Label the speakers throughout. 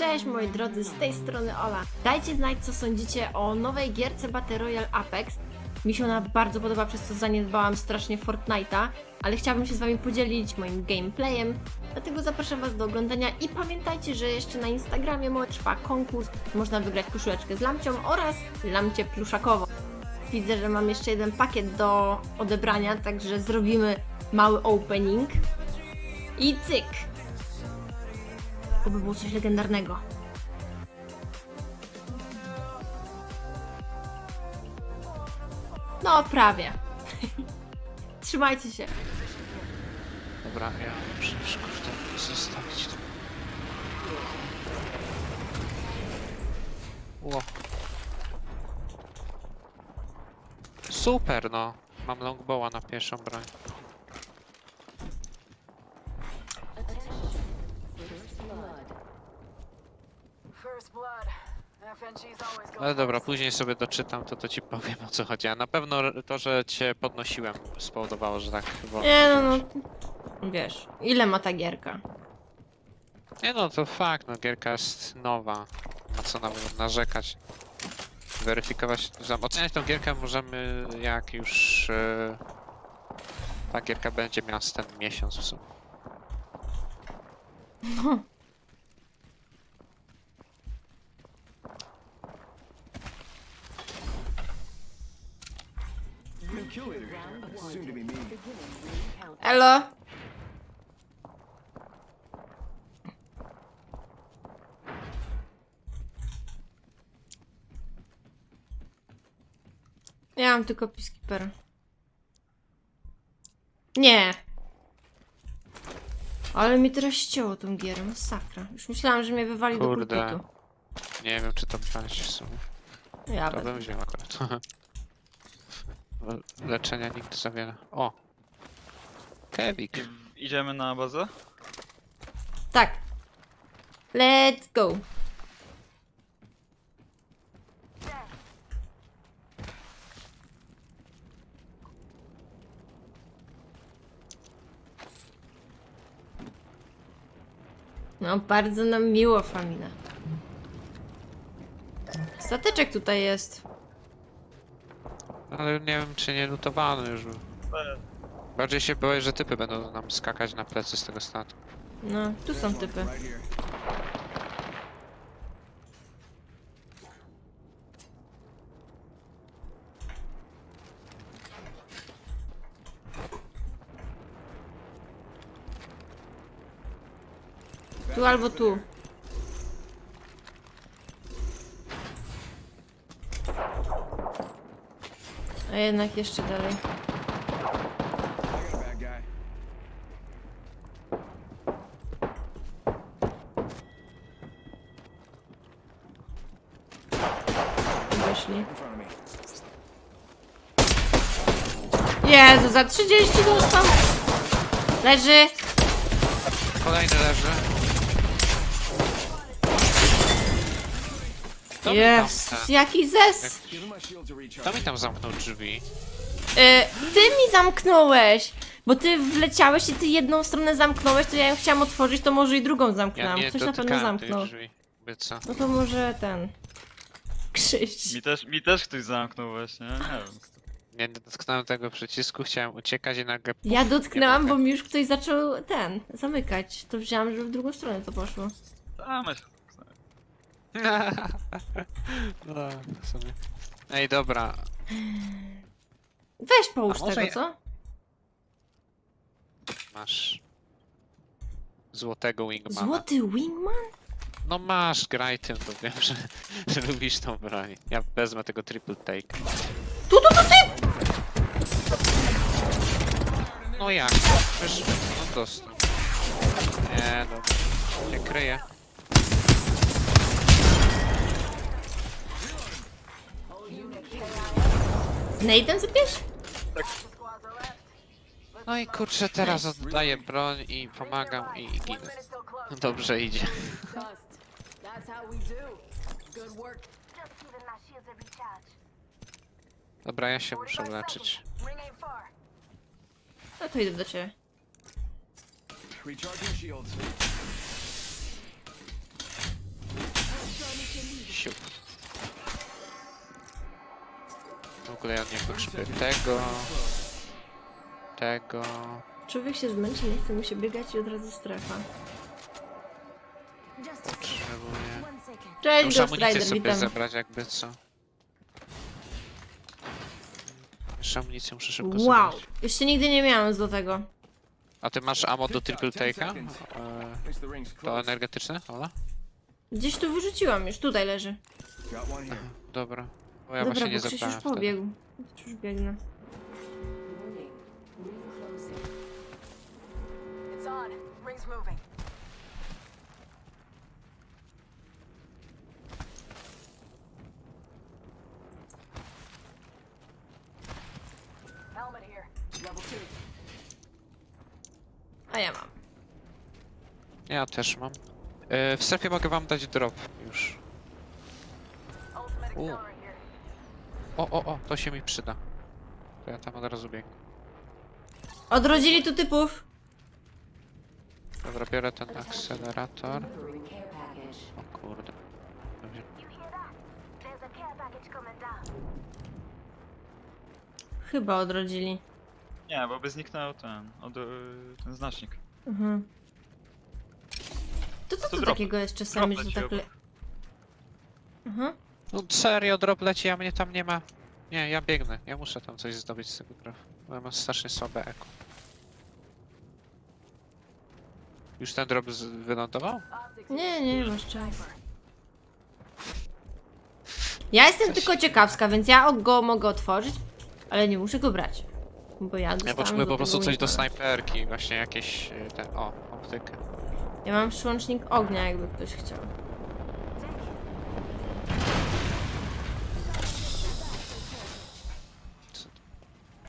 Speaker 1: Cześć moi drodzy, z tej strony Ola. Dajcie znać co sądzicie o nowej gierce Battle Royale Apex. Mi się ona bardzo podoba, przez co zaniedbałam strasznie Fortnite'a, ale chciałabym się z wami podzielić moim gameplayem, dlatego zapraszam was do oglądania i pamiętajcie, że jeszcze na Instagramie mój trwa konkurs, można wygrać koszuleczkę z lamcią oraz lamcie pluszakową. Widzę, że mam jeszcze jeden pakiet do odebrania, także zrobimy mały opening. I cyk! Oby było coś legendarnego. No, prawie. Trzymajcie się.
Speaker 2: Dobra, ja przecież kurde zostawić to. Ło. Super no. Mam longbowa na pierwszą broń. Ale dobra, później sobie doczytam, to to ci powiem o co chodzi. A na pewno to, że cię podnosiłem spowodowało, że tak wolno
Speaker 1: Nie no, no. Wiesz, ile ma ta gierka?
Speaker 2: Nie no, to fakt, no gierka jest nowa. Ma co nawet narzekać. Weryfikować, że oceniać tą gierkę możemy jak już e, ta gierka będzie miała ten miesiąc w sumie.
Speaker 3: New
Speaker 1: Elo! Ja mam tylko Peacekeeper. Nie! Ale mi teraz ścięło tą gierę, masakra. Już myślałam, że mnie wywali do
Speaker 2: Kurde.
Speaker 1: pulpitu.
Speaker 2: Nie wiem czy to brać w sumie.
Speaker 1: Ja
Speaker 2: To bym wziął akurat. Leczenia nikt za wiele. O! Kevik.
Speaker 4: I- Idziemy na bazę?
Speaker 1: Tak. Let's go. No, bardzo nam miło, Famina. Stateczek tutaj jest.
Speaker 2: Ale nie wiem czy nie lutowano już. Bardziej się boję, że typy będą nam skakać na plecy z tego statku.
Speaker 1: No, tu są typy. Tu albo tu. Jednak jeszcze dalej. Wyszli. Jezu, za 30 dostał. Leży.
Speaker 2: Kolejny leży. Kto mi tam
Speaker 1: Jest.
Speaker 2: ten-
Speaker 1: Jaki zes.
Speaker 2: Kto mi tam zamknął drzwi?
Speaker 1: Y, ty mi zamknąłeś. Bo ty wleciałeś i ty jedną stronę zamknąłeś, to ja ją chciałam otworzyć, to może i drugą
Speaker 2: Ja
Speaker 1: zamknęłam.
Speaker 2: nie
Speaker 1: Ktoś na pewno
Speaker 2: dotykałem tych
Speaker 1: zamknął.
Speaker 2: drzwi. By co?
Speaker 1: No to może ten. Krzyś.
Speaker 4: Mi też, mi też ktoś zamknął właśnie, nie wiem.
Speaker 2: Nie dotknąłem tego przycisku, chciałem uciekać i nagle... puf,
Speaker 1: Ja dotknęłam, bo mi już ktoś zaczął ten, zamykać. To wziąłam, że w drugą stronę to poszło.
Speaker 4: Się.
Speaker 2: no, w sumie. Ej, dobra.
Speaker 1: Weź połóż
Speaker 2: A może
Speaker 1: tego,
Speaker 2: ja-
Speaker 1: co?
Speaker 2: Masz... Złotego wingmana.
Speaker 1: Złoty wingman?
Speaker 2: No masz, graj tym, bo wiem, że, że lubisz tą broń. Ja wezmę tego triple take.
Speaker 1: Tu, tu, tu, ty!
Speaker 2: No jak? Przecież... No dostał. Nie, dobra. Nie kryję.
Speaker 1: Nade'em
Speaker 5: squads are left.
Speaker 2: No i kurczę, teraz oddaję broń i pomagam i, ginę. Dobrze idzie. Dobra, ja się muszę
Speaker 5: 45
Speaker 2: leczyć.
Speaker 1: No to idę do ciebie.
Speaker 3: Recharging shields.
Speaker 2: Siup. W ogóle ja nie potrzebuję tego. Tego.
Speaker 1: Człowiek się zmęczy, nie chce mu się biegać i od razu strefa.
Speaker 2: Potrzebuję.
Speaker 1: Cześć,
Speaker 2: Muszę
Speaker 1: Ghost
Speaker 2: amunicję
Speaker 1: Rider,
Speaker 2: sobie
Speaker 1: witam.
Speaker 2: zebrać jakby co. Jeszcze amunicję muszę szybko
Speaker 1: Wow,
Speaker 2: zebrać.
Speaker 1: jeszcze nigdy nie miałem do tego.
Speaker 2: A ty masz ammo do triple take'a? E,
Speaker 3: Thinks the ring's
Speaker 2: to
Speaker 3: close.
Speaker 2: energetyczne, Ola?
Speaker 1: Gdzieś tu wyrzuciłam, już tutaj leży.
Speaker 3: Got one here.
Speaker 2: Dobra. Bo ja
Speaker 1: Dobra,
Speaker 2: właśnie nie
Speaker 1: bo Krzyś już
Speaker 2: wtedy.
Speaker 1: pobiegł. Już biegnę.
Speaker 5: It's on. Ring's moving. Helmet here. Level two.
Speaker 1: A ja mam.
Speaker 2: Ja też mam. E, w strefie mogę wam dać drop już.
Speaker 5: Ultimate
Speaker 2: Ooh. O, o, o, to się mi przyda. To ja tam od razu biegnę.
Speaker 1: Odrodzili tu typów.
Speaker 2: Dobra, biorę ten akcelerator. O kurde. Dobrze.
Speaker 1: Chyba odrodzili.
Speaker 4: Nie, bo by zniknął ten, od, y, ten znacznik.
Speaker 1: Mhm. To co
Speaker 4: To
Speaker 1: tu
Speaker 4: drop.
Speaker 1: takiego jest czasami, że tak le... Mhm.
Speaker 2: No serio, drop leci, a mnie tam nie ma. Nie, ja biegnę. Ja muszę tam coś zdobyć z tego dropu. Bo ja mam strasznie słabe eko. Już ten drop z- wylądował?
Speaker 1: Nie, nie, masz czas. Ja jestem tylko ciekawska, więc ja go mogę otworzyć, ale nie muszę go brać. Bo ja
Speaker 2: Ja
Speaker 1: dostałam
Speaker 2: potrzebuję po prostu coś do snajperki, właśnie jakieś y, ten. O, optykę.
Speaker 1: Ja mam przyłącznik ognia, jakby ktoś chciał.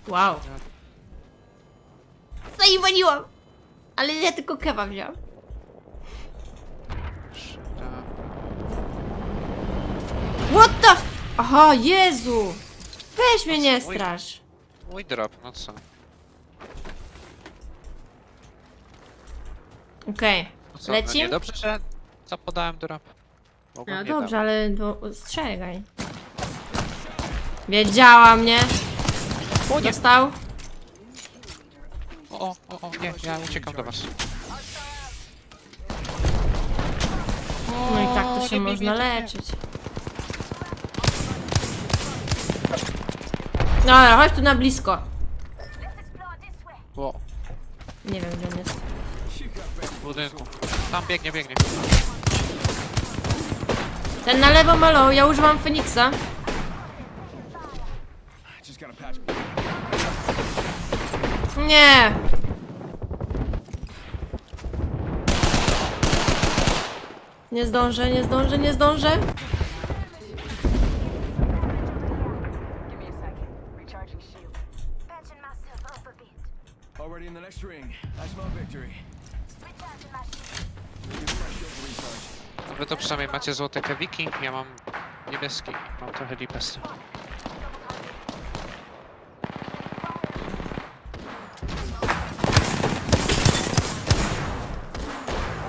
Speaker 1: Wow. Zaiwaniłam! Ale ja tylko kewa wziąłam. What the f... Aha, Jezu! Weź mnie nie
Speaker 2: Mój-
Speaker 1: strasz.
Speaker 2: Mój drop, no co?
Speaker 1: Okej.
Speaker 2: No co,
Speaker 1: Lecim?
Speaker 2: No nie dobrze, że zapodałem drop. Mogłem
Speaker 1: No
Speaker 2: nie
Speaker 1: dobrze, ale to ostrzegaj. Wiedziałam, nie? Dostał?
Speaker 2: O, o, o, o, nie, ja uciekam do was.
Speaker 1: No i tak to się
Speaker 2: nie
Speaker 1: można
Speaker 2: nie.
Speaker 1: leczyć. Dobra, chodź tu na blisko.
Speaker 2: O,
Speaker 1: Nie wiem, gdzie on jest.
Speaker 2: w budynku. Tam biegnie, biegnie.
Speaker 1: Ten na lewo malo, ja używam Feniksa. Nie! Nie zdążę, nie zdążę, nie zdążę.
Speaker 5: Give me a second. Recharging shield.
Speaker 6: Patching myself up a bit.
Speaker 3: Already in the next ring. I smell victory.
Speaker 6: Recharging my shield.
Speaker 3: Give me my shield to recharge.
Speaker 2: Wy to przynajmniej macie złote kewiki, ja mam niebieski. Mam trochę lipę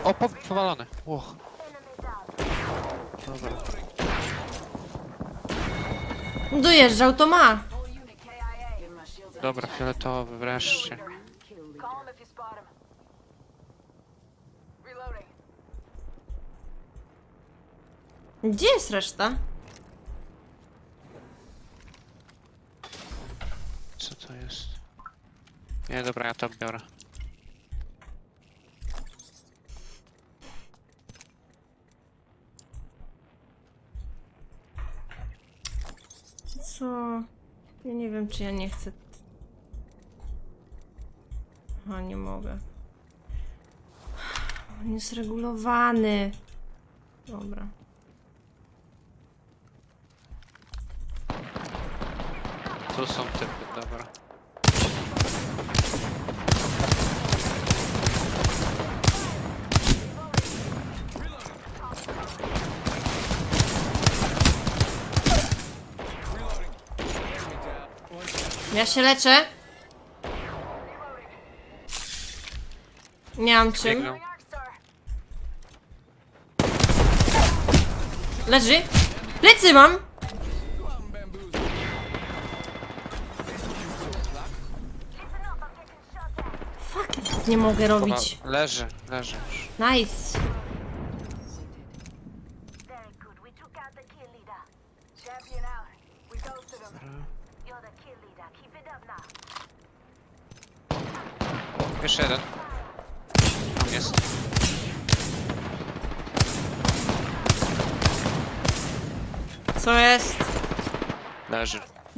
Speaker 2: O, po, powalony. Łoch. Dobra.
Speaker 1: Dojeżdżał, to ma.
Speaker 2: Dobra, fioletowy, wreszcie.
Speaker 5: Call him if you spot him. Reloading.
Speaker 1: Gdzie jest reszta?
Speaker 2: Co to jest? Nie, dobra, ja to biorę.
Speaker 1: Co? Ja nie wiem, czy ja nie chcę. A nie mogę. On jest regulowany. Dobra.
Speaker 2: Tu są typy, dobra.
Speaker 1: Ja się leczę. Nie mam czym.
Speaker 2: Biegną.
Speaker 1: Leży. Plecy mam! Fuck, nie mogę robić.
Speaker 2: Leży, leży.
Speaker 1: Nice.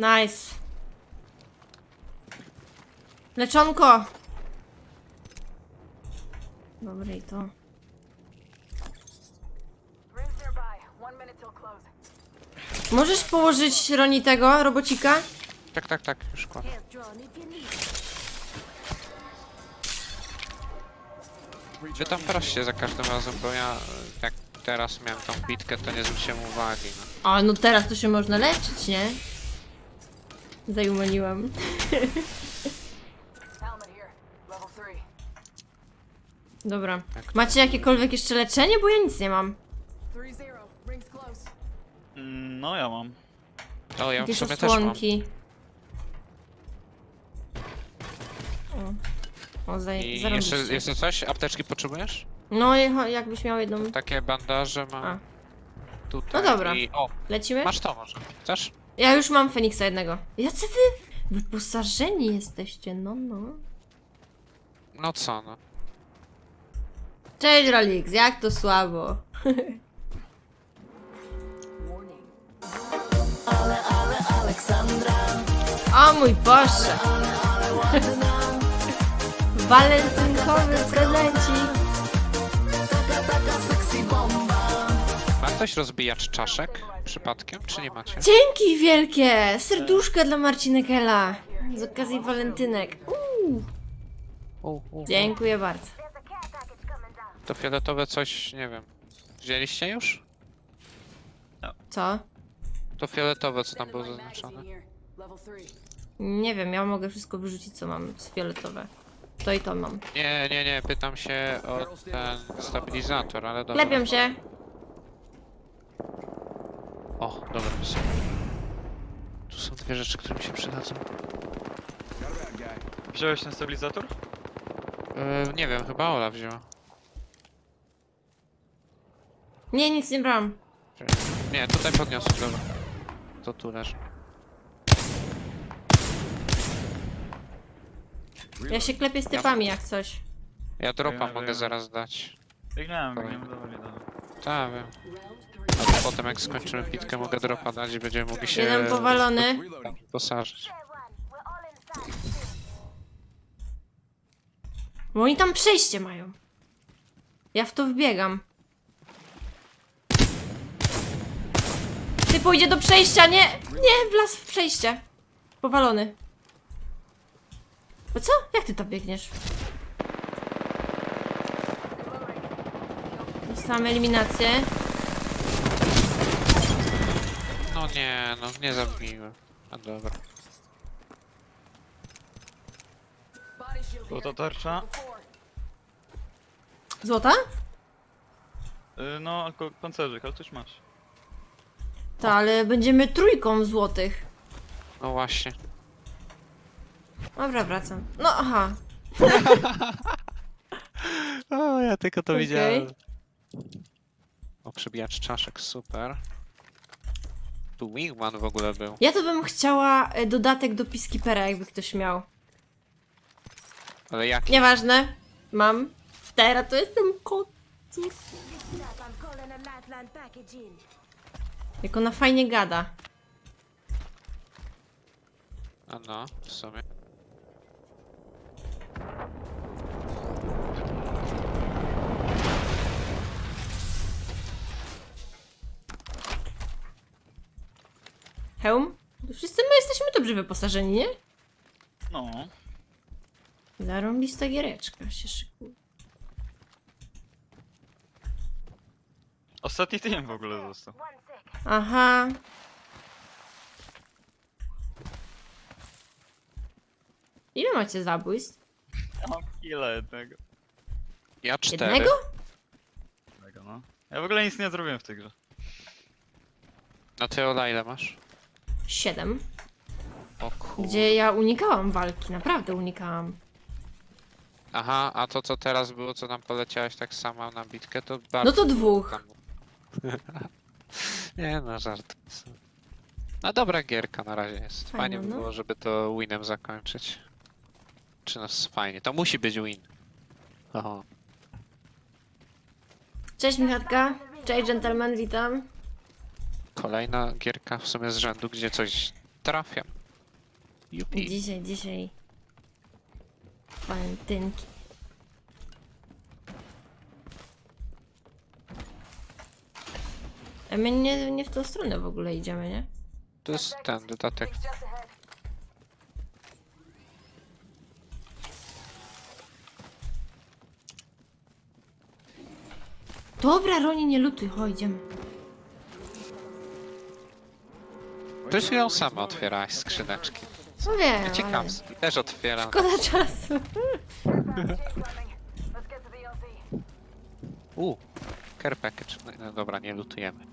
Speaker 1: Nice. Leczonko! Dobre i to. Możesz położyć Roni tego, robocika?
Speaker 2: Tak, tak, tak, już kładę. Wy tam proście za każdym razem, bo ja e, jak teraz miałem tą bitkę, to nie zwróciłem uwagi. No.
Speaker 1: A, no teraz to się można leczyć, nie? Zajumaniłam. Dobra. Macie jakiekolwiek jeszcze leczenie? Bo ja nic nie mam.
Speaker 4: Mm, No ja mam.
Speaker 2: O, ja w
Speaker 1: Jakieś
Speaker 2: sumie też mam.
Speaker 1: osłonki. O, o zaj-
Speaker 2: I jeszcze,
Speaker 1: zarobiście.
Speaker 2: jeszcze coś? Apteczki potrzebujesz?
Speaker 1: No, jakbyś miał jedną...
Speaker 2: Takie bandaże mam
Speaker 1: A.
Speaker 2: tutaj.
Speaker 1: No dobra.
Speaker 2: I, o,
Speaker 1: Lecimy?
Speaker 2: masz to może. Chcesz?
Speaker 1: Ja już mam Feniksa jednego. Jacy wy wyposażeni jesteście, no no.
Speaker 2: No co no.
Speaker 1: Cześć Rolix, jak to słabo? O mój Boże! Walentynkowy prezencik.
Speaker 2: Ma ktoś rozbijacz czaszek przypadkiem, czy nie macie?
Speaker 1: Dzięki wielkie! Serduszka dla Marcinekela. Z okazji walentynek. Uuu,
Speaker 2: U, u,
Speaker 1: dziękuję bardzo.
Speaker 2: To fioletowe coś, nie wiem. Wzięliście już?
Speaker 1: Co?
Speaker 2: To fioletowe, co tam było zaznaczone.
Speaker 1: Nie wiem, ja mogę wszystko wyrzucić, co mam z fioletowe. To i to mam.
Speaker 2: Nie, nie, nie, pytam się o ten stabilizator, ale dobra.
Speaker 1: Klepią się.
Speaker 2: O, dobra, są. Tu są dwie rzeczy, które mi się przydadzą.
Speaker 4: Wziąłeś ten stabilizator?
Speaker 2: Yy, nie wiem, chyba Ola wzięła.
Speaker 1: Nie, nic nie brałam.
Speaker 2: Nie, tutaj podniosłem, dobra. To tu leży.
Speaker 1: Ja się klepię z typami jak coś.
Speaker 2: Ja dropa
Speaker 4: Ja
Speaker 2: mogę
Speaker 4: wiem.
Speaker 2: zaraz dać.
Speaker 4: Biegniemy,
Speaker 2: Dobra.
Speaker 4: biegniemy, dawali, dawali.
Speaker 2: Tak, wiem. A potem jak skończymy bitkę mogę dropa dać i będziemy mogli się
Speaker 1: Jeden powalony.
Speaker 2: Posażyć.
Speaker 1: Bo oni tam przejście mają. Ja w to wbiegam. Ty pójdzie do przejścia, nie! Nie, wlazł w przejście. Powalony. Bo co? Jak ty to biegniesz? Dostałam eliminację.
Speaker 2: No nie, no nie zabiłem. A dobra.
Speaker 5: Body shield
Speaker 4: Złota tarcza.
Speaker 1: Złota?
Speaker 4: Y, No, alko- pancerzyk, ale coś masz.
Speaker 1: Tak, ale będziemy trójką złotych.
Speaker 2: No właśnie.
Speaker 1: Dobra, wracam. No, aha.
Speaker 2: O, ja tylko to
Speaker 1: Okej.
Speaker 2: widziałem. O, przebijacz czaszek, super. Tu Wingman w ogóle był.
Speaker 1: Ja to bym chciała e, dodatek do Peacekeepera, jakby ktoś miał.
Speaker 2: Ale jaki?
Speaker 1: Nieważne. Mam. Teraz to jestem kot.
Speaker 6: Listen up. I'm calling a lifeline package in.
Speaker 1: Jak ona fajnie gada.
Speaker 2: A no, w sumie.
Speaker 1: Hełm? Wszyscy my jesteśmy dobrze wyposażeni, nie?
Speaker 4: No.
Speaker 1: Zarąbista giereczka się szykuje.
Speaker 4: Ostatni team w ogóle został.
Speaker 1: Aha. Ile macie zabójstw?
Speaker 4: Ja mam killa jednego.
Speaker 2: Ja cztery.
Speaker 1: Jednego?
Speaker 4: Jednego, no. Ja w ogóle nic nie zrobiłem w tej grze.
Speaker 2: No ty Ola ile masz?
Speaker 1: 7.
Speaker 2: O kur...
Speaker 1: Gdzie ja unikałam walki, naprawdę unikałam.
Speaker 2: Aha, a to co teraz było, co nam poleciałeś tak sama na bitkę, to bardzo...
Speaker 1: No to dwóch.
Speaker 2: tam- Nie no, żart. No dobra gierka na razie jest.
Speaker 1: Fajna,
Speaker 2: Fajnie by
Speaker 1: no.
Speaker 2: było, żeby to winem zakończyć. Czy nas fajnie. To musi być win. Oho.
Speaker 1: Cześć Michatka. Cześć gentleman, witam.
Speaker 2: Kolejna gierka w sumie z rzędu, gdzie coś trafiam. Jupi.
Speaker 1: Dzisiaj, dzisiaj. Walentynki. A my nie, nie w tą stronę w ogóle idziemy, nie?
Speaker 2: To jest ten dodatek.
Speaker 1: Dobra, Roni, nie lutuj, chodź, idziemy.
Speaker 2: Już ją sama otwierałaś skrzyneczki.
Speaker 1: No wiem, ale...
Speaker 2: Ciekawski. Też otwieram.
Speaker 1: Szkoda czasu.
Speaker 2: U, care package. No, no dobra, nie lutujemy.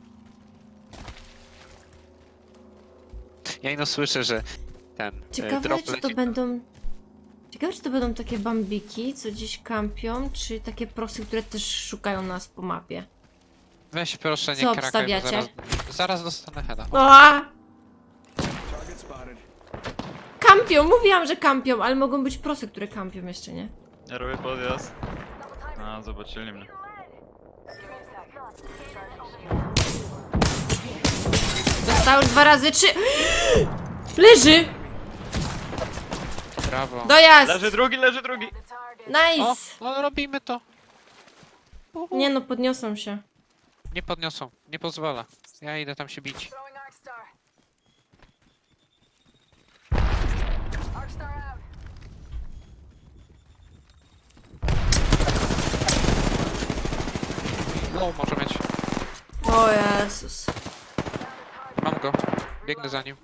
Speaker 2: Ja ino słyszę, że ten e,
Speaker 1: Ciekawe,
Speaker 2: drop
Speaker 1: czy to
Speaker 2: leci.
Speaker 1: będą... Ciekawe, czy to będą takie bambiki, co gdzieś kampią, czy takie prosy, które też szukają nas po mapie.
Speaker 2: Weź proszę, nie
Speaker 1: Co
Speaker 2: krakaj, bo
Speaker 1: obstawiacie?
Speaker 2: zaraz, zaraz dostanę heada.
Speaker 1: O! Kampią! Mówiłam, że kampią, ale mogą być prosy, które kampią jeszcze, nie?
Speaker 4: Ja robię podjazd. A, zobaczyli mnie.
Speaker 1: Dostał dwa razy trzy... Leży!
Speaker 2: Brawo.
Speaker 1: Dojazd!
Speaker 4: Leży drugi, leży drugi!
Speaker 2: O,
Speaker 1: Nice!
Speaker 2: no robimy to. Uhu.
Speaker 1: Nie no, podniosą się.
Speaker 2: Nie podniosą, nie pozwala. Ja idę tam się bić. No, może mieć.
Speaker 1: O Jezus.
Speaker 2: Mam go. Biegnę za nim.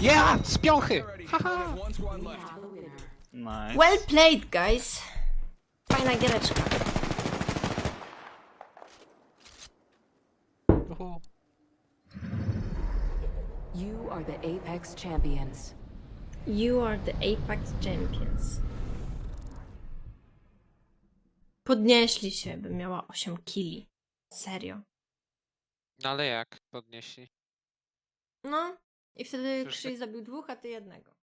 Speaker 2: Ja! Z piąchy! Haha!
Speaker 4: Nice.
Speaker 1: Well played, guys. Fajna giereczka.
Speaker 2: Uhu.
Speaker 7: You are the Apex Champions.
Speaker 1: You are the Apex Champions. Podnieśli się, bym miała 8 kili. Serio.
Speaker 2: No ale jak podnieśli?
Speaker 1: No. I wtedy Krzyś zabił dwóch, a ty jednego.